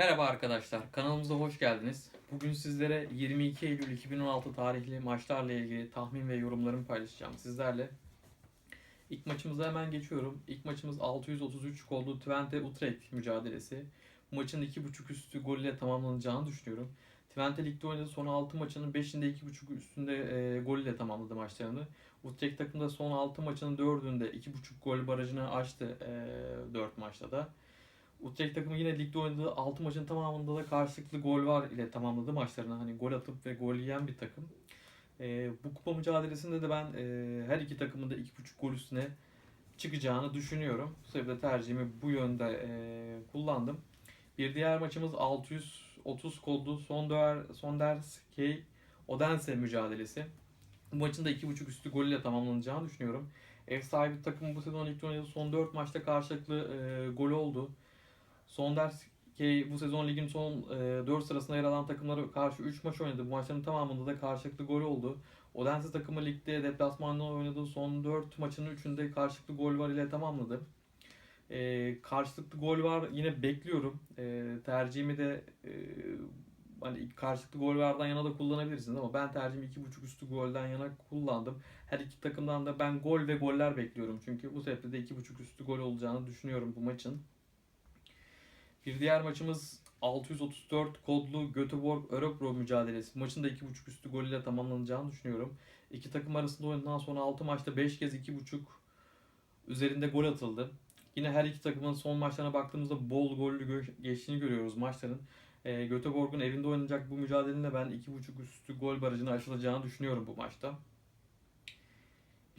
Merhaba arkadaşlar, kanalımıza hoş geldiniz. Bugün sizlere 22 Eylül 2016 tarihli maçlarla ilgili tahmin ve yorumlarımı paylaşacağım sizlerle. İlk maçımıza hemen geçiyorum. İlk maçımız 633 gollu Twente Utrecht mücadelesi. Bu maçın 2.5 üstü gol ile tamamlanacağını düşünüyorum. Twente ligde oynadığı son 6 maçının 5'inde 2.5 üstünde e, gol ile tamamladı maçlarını. Utrecht takımda son 6 maçının 4'ünde 2.5 gol barajını aştı e, 4 maçta da. Utrecht takımı yine ligde oynadığı 6 maçın tamamında da karşılıklı gol var ile tamamladı maçlarını. Hani gol atıp ve gol yiyen bir takım. Ee, bu kupa mücadelesinde de ben e, her iki takımın da 2.5 gol üstüne çıkacağını düşünüyorum. Bu sebeple tercihimi bu yönde e, kullandım. Bir diğer maçımız 630 kodlu Sonder, Sonders K Odense mücadelesi. Bu maçın da 2.5 üstü gol ile tamamlanacağını düşünüyorum. Ev sahibi takım bu sezon ligde oynadığı son 4 maçta karşılıklı e, gol oldu. Sonders ki bu sezon ligin son e, 4 sırasında yer alan takımlara karşı 3 maç oynadı. Bu maçların tamamında da karşılıklı gol oldu. Odense takımı ligde deplasmanda oynadığı son 4 maçının 3'ünde karşılıklı gol var ile tamamladı. E, karşılıklı gol var yine bekliyorum. E, tercihimi de e, hani karşılıklı gol vardan yana da kullanabilirsiniz ama ben tercihimi 2.5 üstü golden yana kullandım. Her iki takımdan da ben gol ve goller bekliyorum. Çünkü bu sebeple de 2.5 üstü gol olacağını düşünüyorum bu maçın. Bir diğer maçımız 634 kodlu Göteborg Örebro mücadelesi. Maçın da 2.5 üstü gol ile tamamlanacağını düşünüyorum. İki takım arasında oynanan son 6 maçta 5 kez 2.5 üzerinde gol atıldı. Yine her iki takımın son maçlarına baktığımızda bol gollü geçtiğini görüyoruz maçların. E, Göteborg'un evinde oynanacak bu mücadelenin ben 2.5 üstü gol barajını aşılacağını düşünüyorum bu maçta.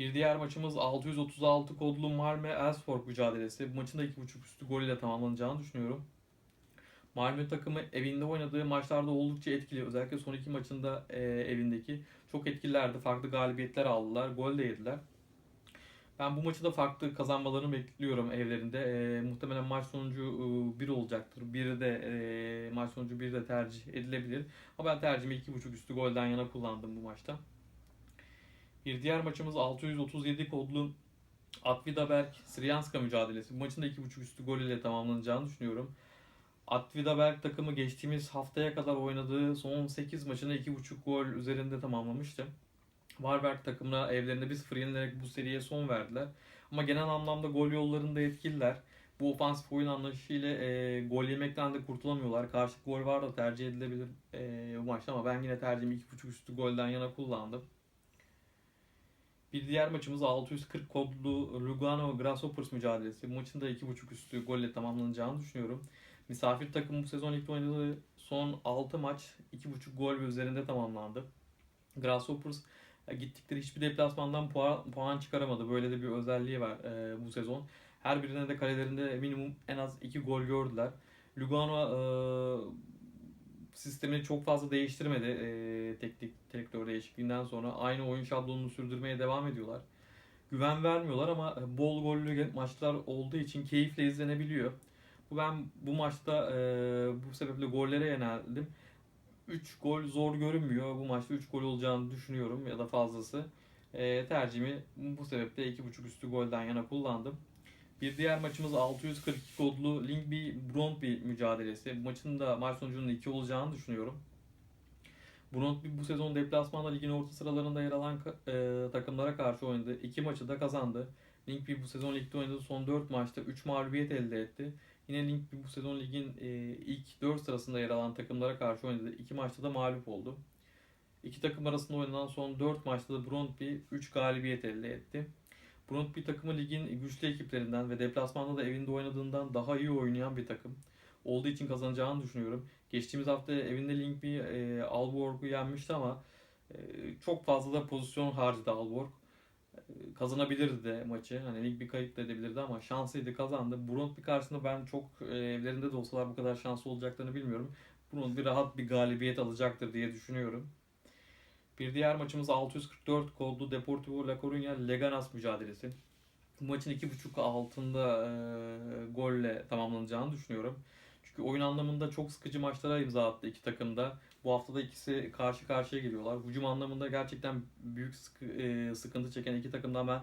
Bir diğer maçımız 636 kodlu Malmö Elfsborg mücadelesi. Bu maçın da 2.5 üstü gol ile tamamlanacağını düşünüyorum. Malmö takımı evinde oynadığı maçlarda oldukça etkili. Özellikle son iki maçında e, evindeki çok etkililerdi. Farklı galibiyetler aldılar. Gol de yediler. Ben bu maçı da farklı kazanmalarını bekliyorum evlerinde. E, muhtemelen maç sonucu e, 1 olacaktır. Biri de e, maç sonucu 1 de tercih edilebilir. Ama ben tercihimi 2.5 üstü golden yana kullandım bu maçta. Bir diğer maçımız 637 kodlu Atvidaberg Sriyanska mücadelesi. Bu maçın da 2.5 üstü gol ile tamamlanacağını düşünüyorum. Atvidaberg takımı geçtiğimiz haftaya kadar oynadığı son 8 maçını 2.5 gol üzerinde tamamlamıştı. Varberg takımına evlerinde 1-0 yenilerek bu seriye son verdiler. Ama genel anlamda gol yollarında etkililer. Bu ofansif oyun anlayışıyla e, gol yemekten de kurtulamıyorlar. Karşı gol var da tercih edilebilir e, bu maçta ama ben yine tercihimi 2.5 üstü golden yana kullandım. Bir diğer maçımız 640 kodlu Lugano Grasshoppers mücadelesi. Maçın da 2.5 üstü golle tamamlanacağını düşünüyorum. Misafir takım bu sezon ligde oynadığı son 6 maç 2.5 gol ve üzerinde tamamlandı. Grasshoppers e, gittikleri hiçbir deplasmandan puan, puan çıkaramadı. Böyle de bir özelliği var e, bu sezon. Her birine de kalelerinde minimum en az 2 gol gördüler. Lugano e, sistemini çok fazla değiştirmedi e, teknik direktör değişikliğinden sonra. Aynı oyun şablonunu sürdürmeye devam ediyorlar. Güven vermiyorlar ama bol gollü maçlar olduğu için keyifle izlenebiliyor. Bu ben bu maçta e, bu sebeple gollere yöneldim. 3 gol zor görünmüyor. Bu maçta 3 gol olacağını düşünüyorum ya da fazlası. E, tercihimi bu sebeple 2.5 üstü golden yana kullandım. Bir diğer maçımız 642 kodlu Linkby Brøndby mücadelesi. Bu maçın da maç sonucunun 2 olacağını düşünüyorum. Brøndby bu sezon deplasmanda ligin orta sıralarında yer alan e, takımlara karşı oynadı. 2 maçı da kazandı. Linkby bu sezon ligde oynadığı son 4 maçta 3 mağlubiyet elde etti. Yine Linkby bu sezon ligin e, ilk 4 sırasında yer alan takımlara karşı oynadı. 2 maçta da mağlup oldu. İki takım arasında oynanan son 4 maçta da Brøndby 3 galibiyet elde etti. Brøndby takımı ligin güçlü ekiplerinden ve deplasmanda da evinde oynadığından daha iyi oynayan bir takım. Olduğu için kazanacağını düşünüyorum. Geçtiğimiz hafta evinde Linkby e, Aalborg'u yenmişti ama e, çok fazla da pozisyon harcadı Aalborg. E, kazanabilirdi de maçı. Hani Linkby kayıp da edebilirdi ama şanslıydı kazandı. Brøndby karşısında ben çok e, evlerinde de olsalar bu kadar şanslı olacaklarını bilmiyorum. Brøndby rahat bir galibiyet alacaktır diye düşünüyorum. Bir diğer maçımız 644 kodlu Deportivo La Coruña Leganas mücadelesi. Bu maçın 2.5 altında e, golle tamamlanacağını düşünüyorum. Çünkü oyun anlamında çok sıkıcı maçlara imza attı iki takım da. Bu hafta da ikisi karşı karşıya geliyorlar. Hücum anlamında gerçekten büyük sıkı, e, sıkıntı çeken iki takımdan ben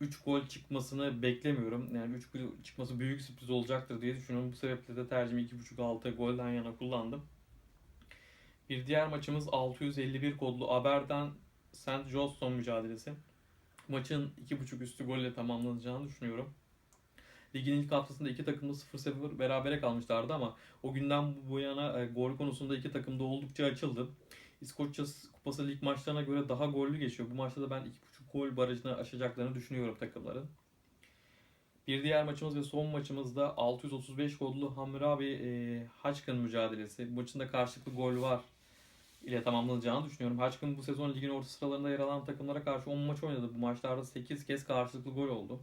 3 gol çıkmasını beklemiyorum. Yani 3 gol çıkması büyük sürpriz olacaktır diye düşünüyorum. Bu sebeple de tercihimi 2.5-6 golden yana kullandım. Bir diğer maçımız 651 kodlu Aberdeen St. Johnston mücadelesi. Maçın 2.5 üstü golle tamamlanacağını düşünüyorum. Ligin ilk haftasında iki takım da 0-0 berabere kalmışlardı ama o günden bu yana e, gol konusunda iki takım da oldukça açıldı. İskoçya Kupası lig maçlarına göre daha gollü geçiyor. Bu maçta da ben 2.5 gol barajını aşacaklarını düşünüyorum takımların. Bir diğer maçımız ve son maçımızda 635 gollu Hammurabi e, Haçkın mücadelesi. Bu maçın da karşılıklı gol var ile tamamlanacağını düşünüyorum. Haçkın bu sezon ligin orta sıralarında yer alan takımlara karşı 10 maç oynadı. Bu maçlarda 8 kez karşılıklı gol oldu.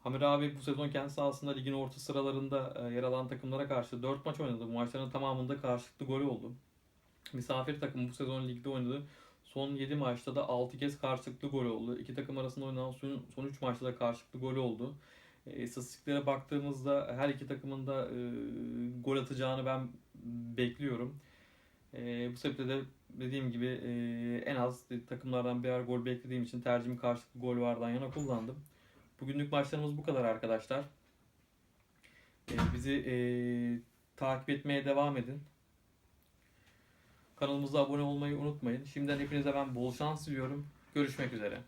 Hamir abi bu sezon kendi sahasında ligin orta sıralarında e, yer alan takımlara karşı 4 maç oynadı. Bu maçların tamamında karşılıklı golü oldu. Misafir takım bu sezon ligde oynadı. Son 7 maçta da 6 kez karşılıklı gol oldu. İki takım arasında oynanan son, son 3 maçta da karşılıklı gol oldu. E, baktığımızda her iki takımın da e, gol atacağını ben bekliyorum. E, bu sebeple de dediğim gibi e, en az takımlardan birer gol beklediğim için tercihimi karşılıklı gol vardan yana kullandım. Bugünlük maçlarımız bu kadar arkadaşlar. E, bizi e, takip etmeye devam edin. Kanalımıza abone olmayı unutmayın. Şimdiden hepinize ben bol şans diliyorum. Görüşmek üzere.